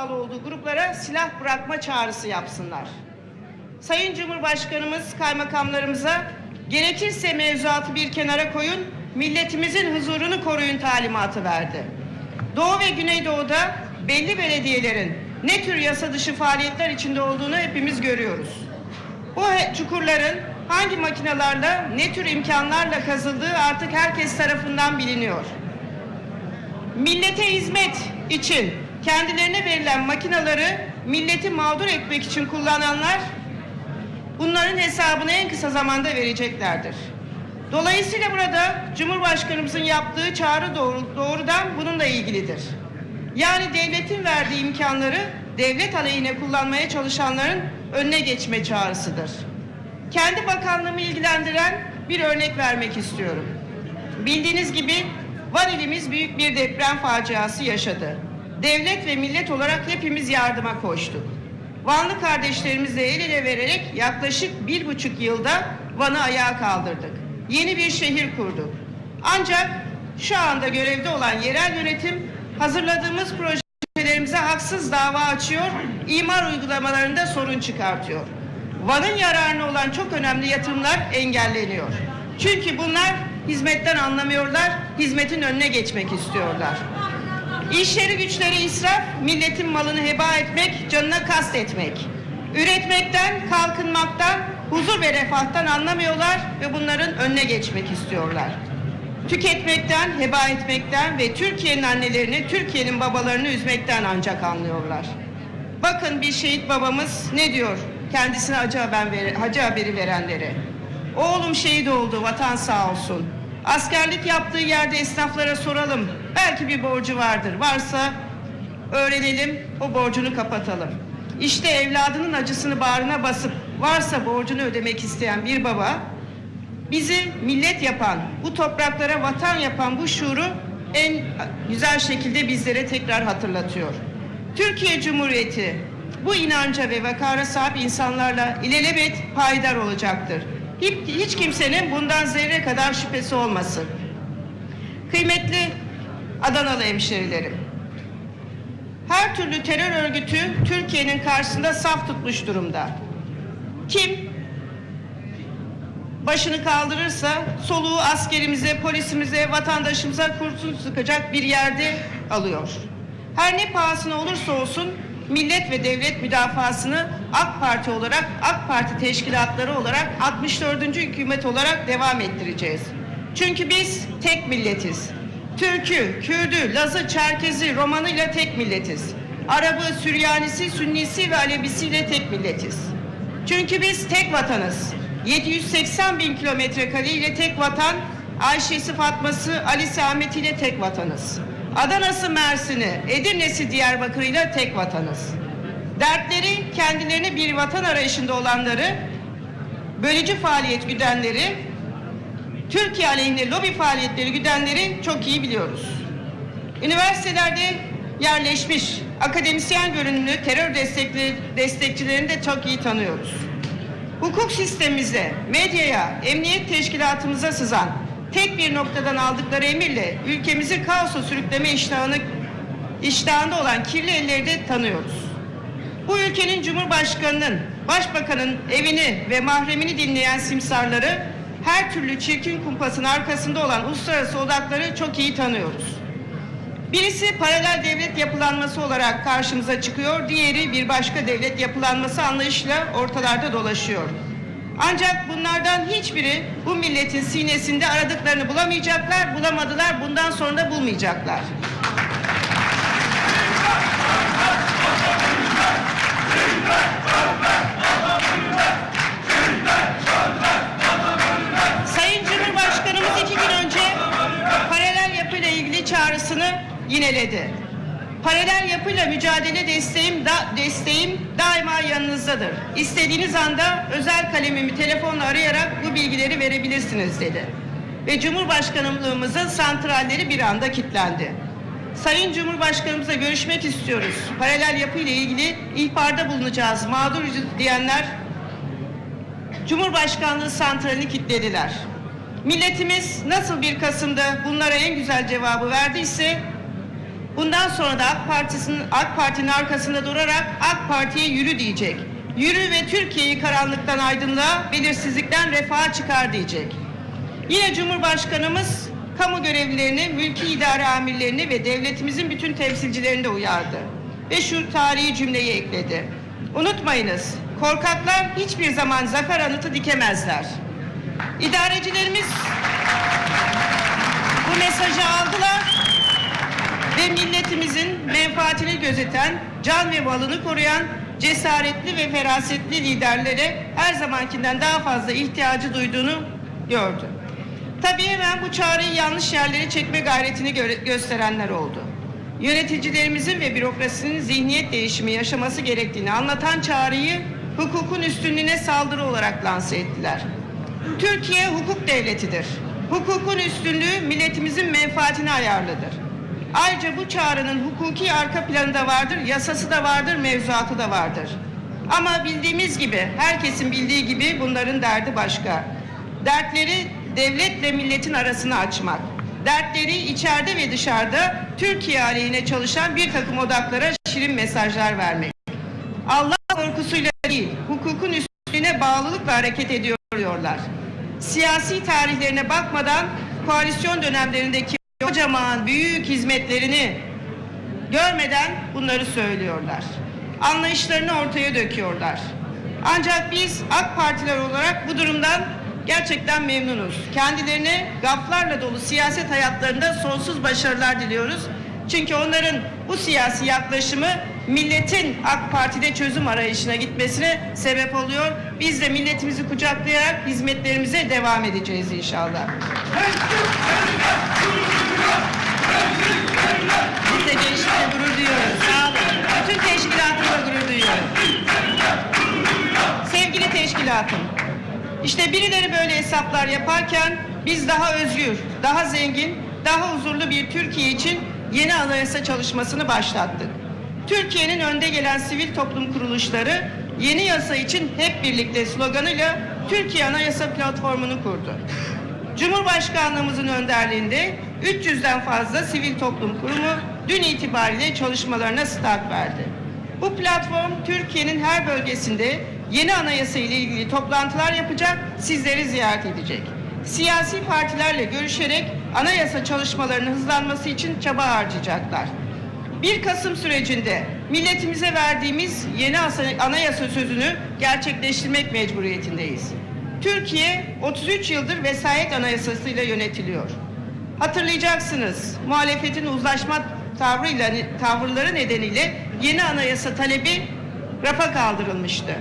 bağlı olduğu gruplara silah bırakma çağrısı yapsınlar. Sayın Cumhurbaşkanımız kaymakamlarımıza gerekirse mevzuatı bir kenara koyun, milletimizin huzurunu koruyun talimatı verdi. Doğu ve Güneydoğu'da belli belediyelerin ne tür yasa dışı faaliyetler içinde olduğunu hepimiz görüyoruz. Bu çukurların hangi makinalarla, ne tür imkanlarla kazıldığı artık herkes tarafından biliniyor. Millete hizmet için kendilerine verilen makinaları milleti mağdur etmek için kullananlar bunların hesabını en kısa zamanda vereceklerdir. Dolayısıyla burada Cumhurbaşkanımızın yaptığı çağrı doğru, doğrudan bununla ilgilidir. Yani devletin verdiği imkanları devlet aleyhine kullanmaya çalışanların önüne geçme çağrısıdır. Kendi bakanlığımı ilgilendiren bir örnek vermek istiyorum. Bildiğiniz gibi Van ilimiz büyük bir deprem faciası yaşadı. Devlet ve millet olarak hepimiz yardıma koştuk. Vanlı kardeşlerimizle el ele vererek yaklaşık bir buçuk yılda Van'ı ayağa kaldırdık. Yeni bir şehir kurduk. Ancak şu anda görevde olan yerel yönetim hazırladığımız projelerimize haksız dava açıyor, imar uygulamalarında sorun çıkartıyor. Van'ın yararına olan çok önemli yatırımlar engelleniyor. Çünkü bunlar hizmetten anlamıyorlar, hizmetin önüne geçmek istiyorlar. İşleri güçleri israf, milletin malını heba etmek, canına kast etmek. Üretmekten, kalkınmaktan, huzur ve refahtan anlamıyorlar ve bunların önüne geçmek istiyorlar. Tüketmekten, heba etmekten ve Türkiye'nin annelerini, Türkiye'nin babalarını üzmekten ancak anlıyorlar. Bakın bir şehit babamız ne diyor kendisine acı, haber acı haberi verenlere. Oğlum şehit oldu, vatan sağ olsun. Askerlik yaptığı yerde esnaflara soralım. Belki bir borcu vardır. Varsa öğrenelim, o borcunu kapatalım. İşte evladının acısını bağrına basıp varsa borcunu ödemek isteyen bir baba bizi millet yapan, bu topraklara vatan yapan bu şuuru en güzel şekilde bizlere tekrar hatırlatıyor. Türkiye Cumhuriyeti bu inanca ve vakara sahip insanlarla ilelebet payidar olacaktır. Hiç, hiç kimsenin bundan zerre kadar şüphesi olmasın. Kıymetli Adanalı hemşerilerim, her türlü terör örgütü Türkiye'nin karşısında saf tutmuş durumda. Kim başını kaldırırsa soluğu askerimize, polisimize, vatandaşımıza kurşun sıkacak bir yerde alıyor. Her ne pahasına olursa olsun millet ve devlet müdafasını AK Parti olarak, AK Parti teşkilatları olarak 64. hükümet olarak devam ettireceğiz. Çünkü biz tek milletiz. Türk'ü, Kürd'ü, Laz'ı, Çerkez'i, Roman'ıyla tek milletiz. Arabı, Süryanisi, Sünnisi ve Alevisiyle tek milletiz. Çünkü biz tek vatanız. 780 bin kilometre kare ile tek vatan, Ayşe'si Fatma'sı, Ali'si Ahmet'i ile tek vatanız. Adana'sı Mersin'i, Edirne'si Diyarbakır ile tek vatanız. Dertleri kendilerine bir vatan arayışında olanları, bölücü faaliyet güdenleri, Türkiye aleyhine lobi faaliyetleri güdenleri çok iyi biliyoruz. Üniversitelerde yerleşmiş akademisyen görünümlü terör destekli, destekçilerini de çok iyi tanıyoruz. Hukuk sistemimize, medyaya, emniyet teşkilatımıza sızan tek bir noktadan aldıkları emirle ülkemizi kaosa sürükleme iştahını, iştahında olan kirli elleri de tanıyoruz. Bu ülkenin Cumhurbaşkanı'nın, Başbakan'ın evini ve mahremini dinleyen simsarları her türlü çirkin kumpasın arkasında olan uluslararası odakları çok iyi tanıyoruz. Birisi paralel devlet yapılanması olarak karşımıza çıkıyor, diğeri bir başka devlet yapılanması anlayışla ortalarda dolaşıyor. Ancak bunlardan hiçbiri bu milletin sinesinde aradıklarını bulamayacaklar, bulamadılar, bundan sonra da bulmayacaklar. Yineledi. Paralel yapıyla mücadele desteğim, da, desteğim daima yanınızdadır. İstediğiniz anda özel kalemimi telefonla arayarak bu bilgileri verebilirsiniz dedi. Ve Cumhurbaşkanlığımızın santralleri bir anda kilitlendi. Sayın Cumhurbaşkanımızla görüşmek istiyoruz. Paralel yapı ile ilgili ihbarda bulunacağız. Mağdur diyenler Cumhurbaşkanlığı santralini kilitlediler. Milletimiz nasıl bir Kasım'da bunlara en güzel cevabı verdiyse Bundan sonra da AK Parti'nin AK Parti'nin arkasında durarak AK Parti'ye yürü diyecek. Yürü ve Türkiye'yi karanlıktan aydınlığa, belirsizlikten refaha çıkar diyecek. Yine Cumhurbaşkanımız kamu görevlilerini, mülki idare amirlerini ve devletimizin bütün temsilcilerini de uyardı. Ve şu tarihi cümleyi ekledi. Unutmayınız, korkaklar hiçbir zaman zafer anıtı dikemezler. İdarecilerimiz bu mesajı aldılar ve milletimizin menfaatini gözeten, can ve malını koruyan cesaretli ve ferasetli liderlere her zamankinden daha fazla ihtiyacı duyduğunu gördü. Tabii hemen bu çağrıyı yanlış yerlere çekme gayretini göre- gösterenler oldu. Yöneticilerimizin ve bürokrasinin zihniyet değişimi yaşaması gerektiğini anlatan çağrıyı hukukun üstünlüğüne saldırı olarak lanse ettiler. Türkiye hukuk devletidir. Hukukun üstünlüğü milletimizin menfaatine ayarlıdır. Ayrıca bu çağrının hukuki arka planı da vardır, yasası da vardır, mevzuatı da vardır. Ama bildiğimiz gibi, herkesin bildiği gibi bunların derdi başka. Dertleri devletle milletin arasını açmak. Dertleri içeride ve dışarıda Türkiye aleyhine çalışan bir takım odaklara şirin mesajlar vermek. Allah korkusuyla değil, hukukun üstüne bağlılıkla hareket ediyorlar. Siyasi tarihlerine bakmadan koalisyon dönemlerindeki kocaman büyük hizmetlerini görmeden bunları söylüyorlar. Anlayışlarını ortaya döküyorlar. Ancak biz AK Partiler olarak bu durumdan gerçekten memnunuz. Kendilerine gaflarla dolu siyaset hayatlarında sonsuz başarılar diliyoruz. Çünkü onların bu siyasi yaklaşımı milletin AK Parti'de çözüm arayışına gitmesine sebep oluyor. Biz de milletimizi kucaklayarak hizmetlerimize devam edeceğiz inşallah. Biz de gençlikle gurur duyuyoruz. Sağ olun. Bütün teşkilatımla gurur duyuyorum. Sevgili teşkilatım, işte birileri böyle hesaplar yaparken biz daha özgür, daha zengin, daha huzurlu bir Türkiye için yeni anayasa çalışmasını başlattık. Türkiye'nin önde gelen sivil toplum kuruluşları yeni yasa için hep birlikte sloganıyla Türkiye Anayasa Platformu'nu kurdu. Cumhurbaşkanlığımızın önderliğinde 300'den fazla sivil toplum kurumu dün itibariyle çalışmalarına start verdi. Bu platform Türkiye'nin her bölgesinde yeni anayasa ile ilgili toplantılar yapacak, sizleri ziyaret edecek. Siyasi partilerle görüşerek anayasa çalışmalarının hızlanması için çaba harcayacaklar. 1 Kasım sürecinde milletimize verdiğimiz yeni asa- anayasa sözünü gerçekleştirmek mecburiyetindeyiz. Türkiye 33 yıldır vesayet anayasasıyla yönetiliyor. Hatırlayacaksınız muhalefetin uzlaşma tavrıyla tavırları nedeniyle yeni anayasa talebi rafa kaldırılmıştı.